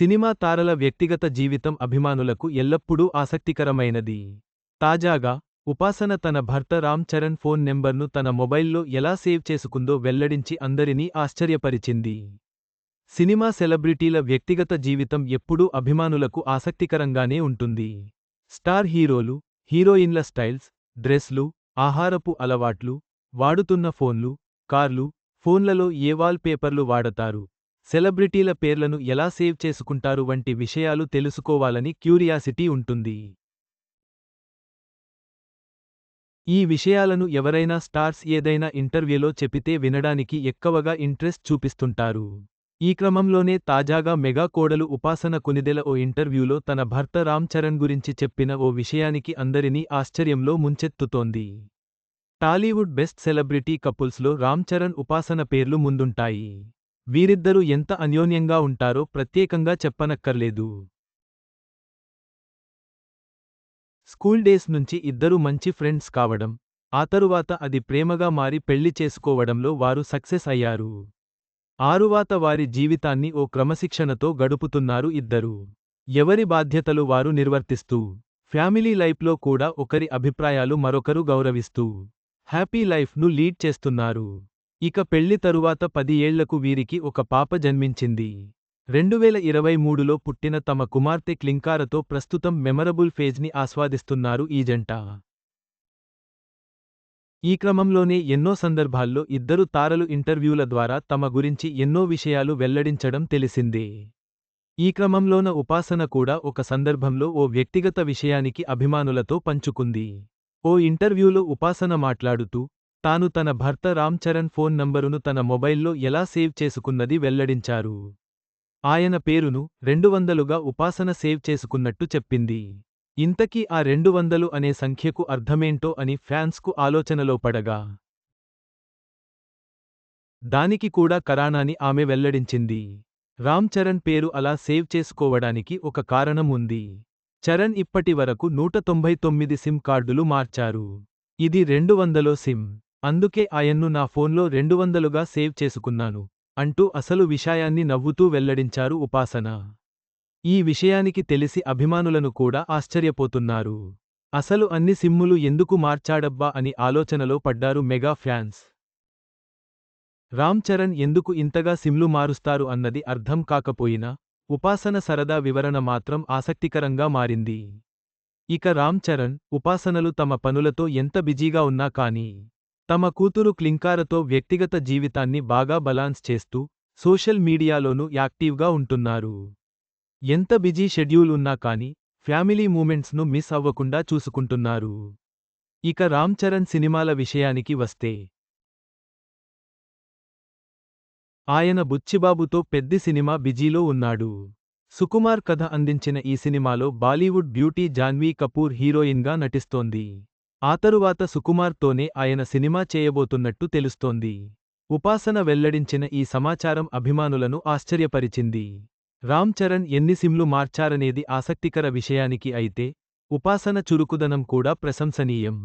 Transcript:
Cinema తారల వ్యక్తిగత జీవితం అభిమానులకు ఎల్లప్పుడూ ఆసక్తికరమైనది. తాజాగా ఉపాసన తన భర్త రామ్ చరణ్ ఫోన్ నెంబర్ను తన మొబైల్లో ఎలా సేవ్ చేసుకుందో వెల్లడించి అందరినీ ఆశ్చర్యపరిచింది. సినిమా సెలబ్రిటీల వ్యక్తిగత జీవితం ఎప్పుడూ అభిమానులకు ఆసక్తికరంగానే ఉంటుంది. స్టార్ హీరోలు హీరోయిన్ల స్టైల్స్ డ్రెస్లు ఆహారపు అలవాట్లు వాడుతున్న ఫోన్లు కార్లు ఫోన్లలో ఏ వాల్ పేపర్లు వాడతారు? సెలబ్రిటీల పేర్లను ఎలా సేవ్ చేసుకుంటారు వంటి విషయాలు తెలుసుకోవాలని క్యూరియాసిటీ ఉంటుంది. ఈ విషయాలను ఎవరైనా స్టార్స్ ఏదైనా ఇంటర్వ్యూలో చెపితే వినడానికి ఎక్కువగా ఇంట్రెస్ట్ చూపిస్తుంటారు. ఈ క్రమంలోనే తాజాగా మెగా కోడలు ఉపాసన కొనిదెల ఓ ఇంటర్వ్యూలో తన భర్త రామ్ చరణ్ గురించి చెప్పిన ఓ విషయానికి అందరినీ ఆశ్చర్యంలో ముంచెత్తుతోంది. టాలీవుడ్ బెస్ట్ సెలబ్రిటీ కపుల్స్లో రామ్ చరణ్ ఉపాసన పేర్లు ముందుంటాయి. వీరిద్దరూ ఎంత అన్యోన్యంగా ఉంటారో ప్రత్యేకంగా చెప్పనక్కర్లేదు. స్కూల్ డేస్ నుంచి ఇద్దరూ మంచి ఫ్రెండ్స్ కావడం ఆ తరువాత అది ప్రేమగా మారి పెళ్ళి చేసుకోవడంలో వారు సక్సెస్ అయ్యారు. ఆరువాత వారి జీవితాన్ని ఓ క్రమశిక్షణతో గడుపుతున్నారు ఇద్దరు. ఎవరి బాధ్యతలు వారు నిర్వర్తిస్తూ ఫ్యామిలీ లైఫ్లో కూడా ఒకరి అభిప్రాయాలు మరొకరు గౌరవిస్తూ హ్యాపీ లైఫ్ను లీడ్ చేస్తున్నారు. ఇక పెళ్ళి తరువాత పది ఏళ్ళకు వీరికి ఒక పాప జన్మించింది. రెండువేల ఇరవై మూడులో పుట్టిన తమ కుమార్తె క్లింకారతో ప్రస్తుతం మెమరబుల్ ఫేజ్ని ఆస్వాదిస్తున్నారు ఈ జంట ఈ క్రమంలోనే ఎన్నో సందర్భాల్లో ఇద్దరు తారలు ఇంటర్వ్యూల ద్వారా తమ గురించి ఎన్నో విషయాలు వెల్లడించడం తెలిసిందే. ఈ క్రమంలోన ఉపాసన కూడా ఒక సందర్భంలో ఓ వ్యక్తిగత విషయానికి అభిమానులతో పంచుకుంది. ఓ ఇంటర్వ్యూలో ఉపాసన మాట్లాడుతూ తాను తన భర్త రామ్ చరణ్ ఫోన్ నంబరును తన మొబైల్లో ఎలా సేవ్ చేసుకున్నది వెల్లడించారు. ఆయన పేరును రెండు వందలుగా ఉపాసన సేవ్ చేసుకున్నట్టు చెప్పింది. ఇంతకీ ఆ రెండు వందలు అనే సంఖ్యకు అర్థమేంటో అని ఫ్యాన్స్కు ఆలోచనలో పడగా దానికి కూడా కరానాని ఆమె వెల్లడించింది. రామ్ చరణ్ పేరు అలా సేవ్ చేసుకోవడానికి ఒక కారణం ఉంది. చరణ్ ఇప్పటి వరకు నూట తొంభై తొమ్మిది సిమ్ కార్డులు మార్చారు. ఇది రెండు వందలో సిమ్. అందుకే ఆయన్ను నా ఫోన్లో రెండు వందలుగా సేవ్ చేసుకున్నాను అంటూ అసలు విషయాన్ని నవ్వుతూ వెల్లడించారు ఉపాసన. ఈ విషయానికి తెలిసి అభిమానులను కూడా ఆశ్చర్యపోతున్నారు. అసలు అన్ని సిమ్ములు ఎందుకు మార్చాడబ్బా అని ఆలోచనలో పడ్డారు మెగా ఫ్యాన్స్. రామ్ చరణ్ ఎందుకు ఇంతగా సిమ్లు మారుస్తారు అన్నది అర్థం కాకపోయినా ఉపాసన సరదా వివరణ మాత్రం ఆసక్తికరంగా మారింది. ఇక రామ్ చరణ్ ఉపాసనలు తమ పనులతో ఎంత బిజీగా ఉన్నా కానీ తమ కూతురు క్లింకారతో వ్యక్తిగత జీవితాన్ని బాగా బలాన్స్ చేస్తూ సోషల్ మీడియాలోనూ యాక్టివ్గా ఉంటున్నారు. ఎంత బిజీ షెడ్యూల్ ఉన్నా కానీ ఫ్యామిలీ మూమెంట్స్ను మిస్ అవ్వకుండా చూసుకుంటున్నారు. ఇక రామ్ చరణ్ సినిమాల విషయానికి వస్తే ఆయన బుచ్చిబాబుతో పెద్ది సినిమా బిజీలో ఉన్నాడు. సుకుమార్ కథ అందించిన ఈ సినిమాలో బాలీవుడ్ బ్యూటీ జాన్వీ కపూర్ హీరోయిన్గా నటిస్తోంది. ఆ తరువాత సుకుమార్తోనే ఆయన సినిమా చేయబోతున్నట్టు తెలుస్తోంది. ఉపాసన వెల్లడించిన ఈ సమాచారం అభిమానులను ఆశ్చర్యపరిచింది. రామ్ చరణ్ ఎన్ని సిమ్లు మార్చారనేది ఆసక్తికర విషయానికి అయితే ఉపాసన చురుకుదనం కూడా ప్రశంసనీయం.